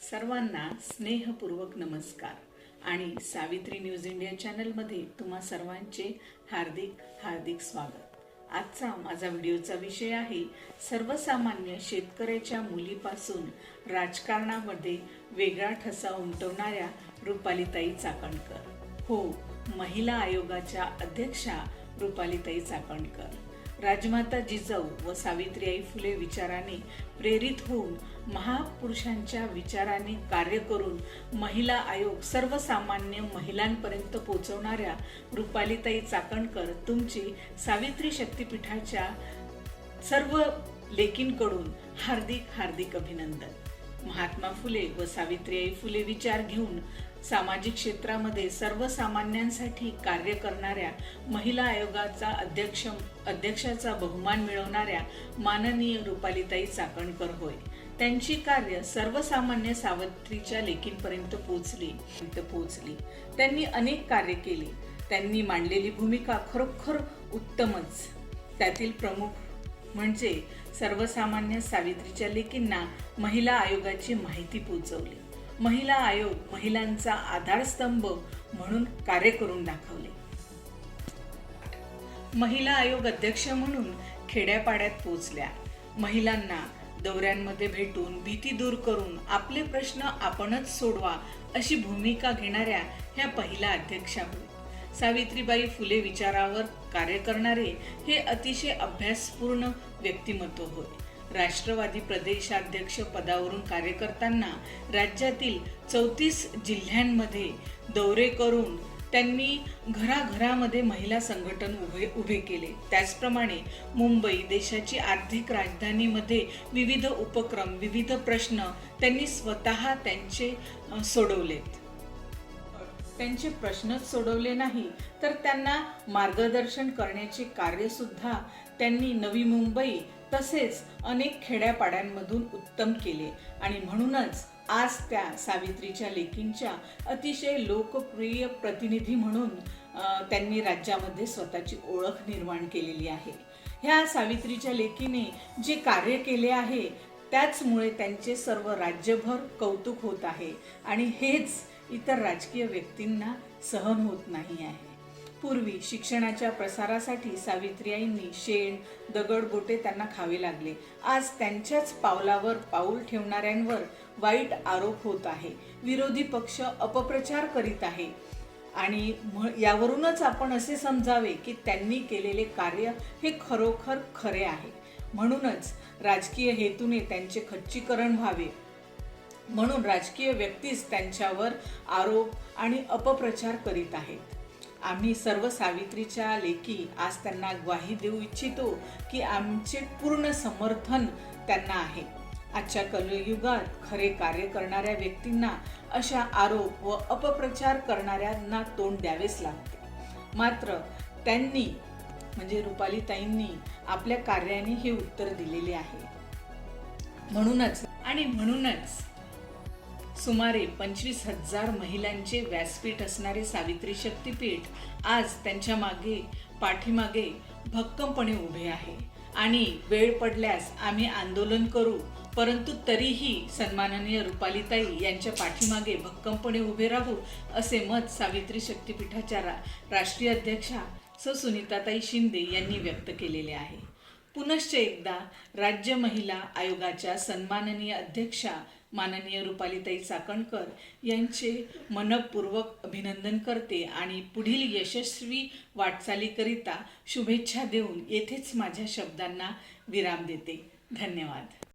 सर्वांना स्नेहपूर्वक नमस्कार. आणि सावित्री न्यूज इंडिया चॅनलमध्ये तुम्हा सर्वांचे हार्दिक हार्दिक स्वागत. आजचा माझा व्हिडिओचा विषय आहे सर्वसामान्य शेतकऱ्याच्या मुलीपासून राजकारणामध्ये वेगळा ठसा उमटवणाऱ्या रुपालीताई चाकणकर. हो महिला आयोगाच्या अध्यक्षा रुपालीताई चाकणकर. राजमाता जिजाऊ व सावित्रीबाई फुले विचाराने प्रेरित होऊन महापुरुषांच्या विचाराने कार्य करून महिला आयोग सर्वसामान्य महिलांपर्यंत पोहोचवणाऱ्या रुपालीताई चाकणकर तुमची सावित्री शक्तीपीठाच्या सर्व लेकींकडून हार्दिक हार्दिक अभिनंदन. महात्मा फुले व सावित्रीबाई फुले विचार घेऊन सामाजिक क्षेत्रामध्ये सर्वसामान्यांसाठी कार्य करणाऱ्या महिला आयोगाचा अध्यक्ष अध्यक्षाचा बहुमान मिळवणाऱ्या माननीय रुपालीताई चाकणकर होय. त्यांची कार्य सर्वसामान्य सावित्रीच्या लेखींपर्यंत पोहोचली पोहोचली. त्यांनी अनेक कार्य केली. त्यांनी मांडलेली भूमिका खरोखर उत्तमच. त्यातील प्रमुख म्हणजे सर्वसामान्य सावित्रीच्या लेकींना महिला आयोगाची माहिती पोचवली महिला आयोग महिलांचा आधारस्तंभ म्हणून कार्य करून दाखवले. महिला आयोग अध्यक्ष म्हणून खेड्यापाड्यात पोचल्या महिलांना दौऱ्यांमध्ये भेटून भीती दूर करून आपले प्रश्न आपणच सोडवा अशी भूमिका घेणाऱ्या ह्या पहिल्या अध्यक्षा होत सावित्रीबाई फुले विचारावर कार्य करणारे हे अतिशय अभ्यासपूर्ण व्यक्तिमत्व होय. राष्ट्रवादी प्रदेशाध्यक्ष पदावरून कार्य करताना राज्यातील चौतीस जिल्ह्यांमध्ये दौरे करून त्यांनी घराघरामध्ये महिला संघटन उभे उभे केले. त्याचप्रमाणे मुंबई देशाची आर्थिक राजधानीमध्ये विविध उपक्रम विविध प्रश्न त्यांनी स्वतः त्यांचे सोडवलेत. त्यांचे प्रश्नच सोडवले नाही तर त्यांना मार्गदर्शन करण्याचे कार्यसुद्धा त्यांनी नवी मुंबई तसेच अनेक खेड्यापाड्यांमधून उत्तम केले. आणि म्हणूनच आज त्या सावित्रीच्या लेकींच्या अतिशय लोकप्रिय प्रतिनिधी म्हणून त्यांनी राज्यामध्ये स्वतःची ओळख निर्माण केलेली आहे. ह्या सावित्रीच्या लेकीने जे कार्य केले आहे त्याचमुळे त्यांचे सर्व राज्यभर कौतुक होत आहे. आणि हेच इतर राजकीय व्यक्तींना सहन होत नाही आहे. पूर्वी शिक्षणाच्या प्रसारासाठी सावित्रीआईंनी शेण दगड गोटे त्यांना खावे लागले. आज त्यांच्याच पावलावर पाऊल ठेवणाऱ्यांवर वाईट आरोप होत आहे. विरोधी पक्ष अपप्रचार करीत आहे. आणि यावरूनच आपण असे समजावे की त्यांनी केलेले कार्य हे खरोखर खरे आहे. म्हणूनच राजकीय हेतूने त्यांचे खच्चीकरण व्हावे. म्हणून राजकीय व्यक्तीच त्यांच्यावर आरोप आणि अपप्रचार करीत आहेत. आम्ही सर्व सावित्रीच्या लेखी आज त्यांना ग्वाही देऊ इच्छितो की आमचे पूर्ण समर्थन त्यांना आहे. आजच्या कलयुगात खरे कार्य करणाऱ्या व्यक्तींना अशा आरोप व अपप्रचार करणाऱ्यांना तोंड द्यावेच लागते. मात्र त्यांनी म्हणजे रुपालीताईंनी आपल्या कार्याने हे उत्तर दिलेले आहे. म्हणूनच आणि म्हणूनच सुमारे पंचवीस हजार महिलांचे व्यासपीठ असणारे सावित्री शक्तीपीठ आज त्यांच्या मागे पाठीमागे भक्कमपणे उभे आहे. आणि वेळ पडल्यास आम्ही आंदोलन करू परंतु तरीही सन्माननीय रुपालीताई यांच्या पाठीमागे भक्कमपणे उभे राहू असे मत सावित्री शक्तीपीठाच्या रा राष्ट्रीय अध्यक्षा स. सुनीताताई शिंदे यांनी व्यक्त केलेले आहे. पुनश्च एकदा राज्य महिला आयोगाच्या सन्माननीय अध्यक्षा माननीय रुपालीताई चाकणकर यांचे मनपूर्वक अभिनंदन करते आणि पुढील यशस्वी वाटचालीकरिता शुभेच्छा देऊन येथेच माझ्या शब्दांना विराम देते. धन्यवाद.